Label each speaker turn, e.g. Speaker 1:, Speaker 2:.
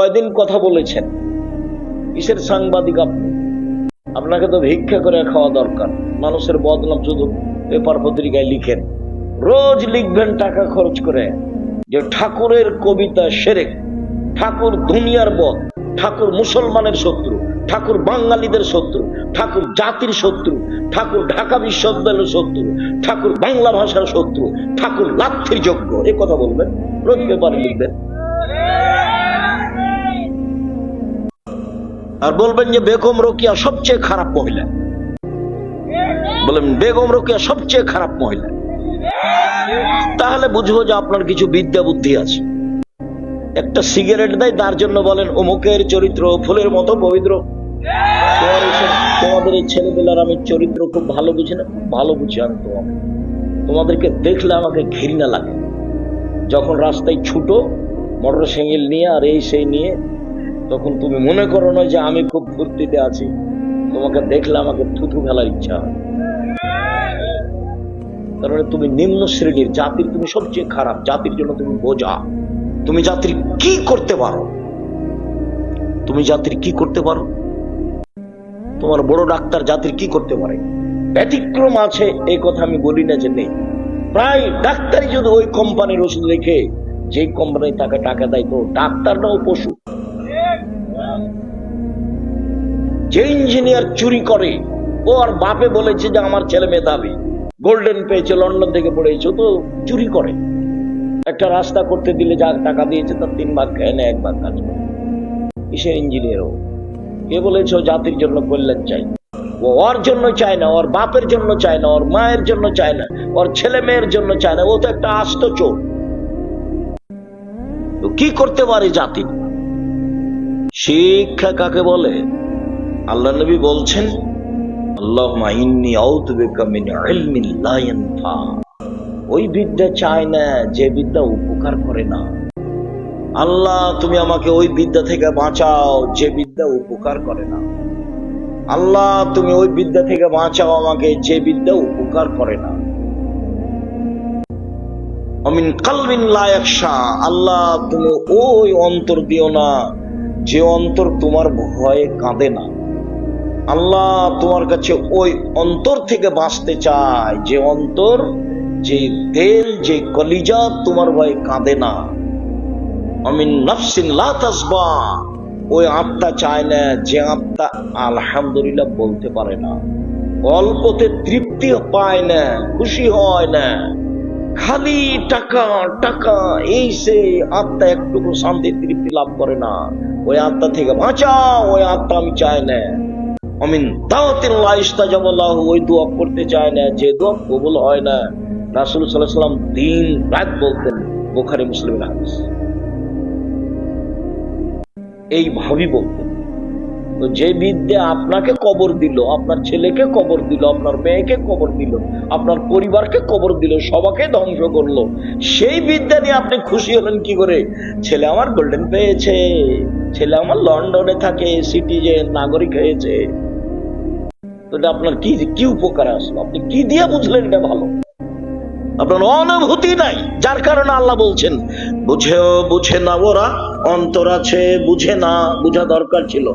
Speaker 1: কয়দিন কথা বলেছেন? কিসের সাংবাদিক আপনি? আপনাকে তো ভিক্ষা করে খাওয়া দরকার। মানুষের বদনাম শুধু পেপার পত্রিকায় লিখেন। রোজ লিখবেন টাকা খরচ করে। যে ঠাকুরের কবিতা সেরেক ঠাকুর দুনিয়ার বদ ঠাকুর মুসলমানের শত্রু, ঠাকুর বাঙালিদের শত্রু, ঠাকুর জাতির শত্রু, ঠাকুর ঢাকা বিশ্ববিদ্যালয়ের শত্রু, ঠাকুর বাংলা ভাষার শত্রু, ঠাকুর লাথির যোগ্য, এ কথা বলবেন, রোজ পেপারে লিখবেন। আর বলবেন যে বেগম রোকিয়া সবচেয়ে খারাপ মহিলা। বলেন, বেগম রোকিয়া সবচেয়ে খারাপ মহিলা। তাহলে বুঝব যে আপনার কিছু বিদ্যা বুদ্ধি আছে। একটা সিগারেট দেয়, তার জন্য বলেন, অমুকের চরিত্র ফুলের মতো পবিত্র। তোমাদের এই ছেলেবেলার আমি চরিত্র খুব ভালো বুঝি না ভালো বুঝি আমি তোমাকে। তোমাদেরকে দেখলে আমাকে ঘৃণা লাগে। যখন রাস্তায় ছুটো, মোটর সাইকেল নিয়ে আর এই সেই নিয়ে তখন তুমি মনে করো না যে আমি খুব ফুর্তিতে আছি। তোমাকে দেখলে আমাকে থুথু ফেলার ইচ্ছা হয়। কারণ তুমি নিম্ন শ্রেণির জাতির তুমি সবচেয়ে খারাপ, জাতির জন্য তুমি বোঝা। তুমি জাতির কি করতে পারো? তুমি জাতির কি করতে পারো? তোমার বড় ডাক্তার জাতির কি করতে পারে? ব্যতিক্রম আছে এই কথা আমি বলি না যে নেই। প্রায় ডাক্তারই যদি ওই কোম্পানির ওষুধ রেখে যে কোম্পানি তাকে টাকা দেয় তো ডাক্তারটাও পশু। যে ইঞ্জিনিয়ার চুরি করে, ও আর বাপে বলেছে যে আমার ছেলে মেধাবী। গোল্ডেন পেয়েছে লন্ডন থেকে পড়েছে তো চুরি করে। একটা রাস্তা করতে দিলে যা টাকা দিয়েছে, তার তিন ভাগ খায়, না এক ভাগ কাজ করে। কিসের ইঞ্জিনিয়ার ও? কে বলেছে, ও জাতির জন্য কল্যাণ চাই ও ওর জন্য চায় না, ওর বাপের জন্য চায় না, ওর মায়ের জন্য চায় না, ওর ছেলে মেয়ের জন্য চায় না, ও তো একটা আস্ত চোর। কি করতে পারে জাতি শিক্ষা কাকে বলে? আল্লাহ নবী বলছেন ওই বিদ্যা চায় না, যে বিদ্যা উপকার করে না। আল্লাহ, তুমি আমাকে ওই বিদ্যা থেকে বাঁচাও, যে বিদ্যা উপকার করে না। আল্লাহ, তুমি ওই বিদ্যা থেকে বাঁচাও আমাকে, যে বিদ্যা উপকার করে না। অমিন কালবিন আল্লাহ, তুমি ওই অন্তর দিও না, যে অন্তর তোমার ভয়ে কাঁদে না। আল্লাহ তোমার কাছে ওই অন্তর থেকে বাঁচতে চায়। যে অন্তর, যে তেল যে কলিজা তোমার ভয়ে কাঁদে না। নফসিন লা তাসবা। ওই আত্মা চায় না, যে আত্মা আলহামদুলিল্লাহ বলতে পারে না। অল্পতে তৃপ্তি পায় না, খুশি হয় না। খালি টাকা টাকা, এই সে আত্মা একটুকু শান্তি, তৃপ্তি লাভ করে না। ওই আত্মা থেকে বাঁচা ওই আত্মা আমি চাই না। অমিন ওই দোয়া করতে চায় না, যে দোয়া কবুল হয় না। রাসূল আলাইহি সাল্লাম দিন রাত বলতেন, বুখারী, মুসলিমের হাদিস। এই ভাবি বলতেন যে বিদ্যা আপনাকে কবর দিল, আপনার ছেলেকে কবর দিল, আপনার মেয়েকে কবর দিল, আপনার পরিবারকে কবর দিল, সবাকে ধ্বংস করল, সেই বিদ্যা নিয়ে আপনি খুশি হলেন কি করে? ছেলে আমার গোল্ডেন পেয়েছে, ছেলে আমার লন্ডনে থাকে সিটিজেন নাগরিক হয়েছে। তো এটা আপনার কি কি উপকারে আসলো? আপনি কি দিয়ে বুঝলেন এটা ভালো? আপনার অনুভূতি নাই, যার কারণে আল্লাহ বলছেন, বুঝেও বুঝে না ওরা, অন্তর আছে বুঝে না, বুঝা দরকার ছিল।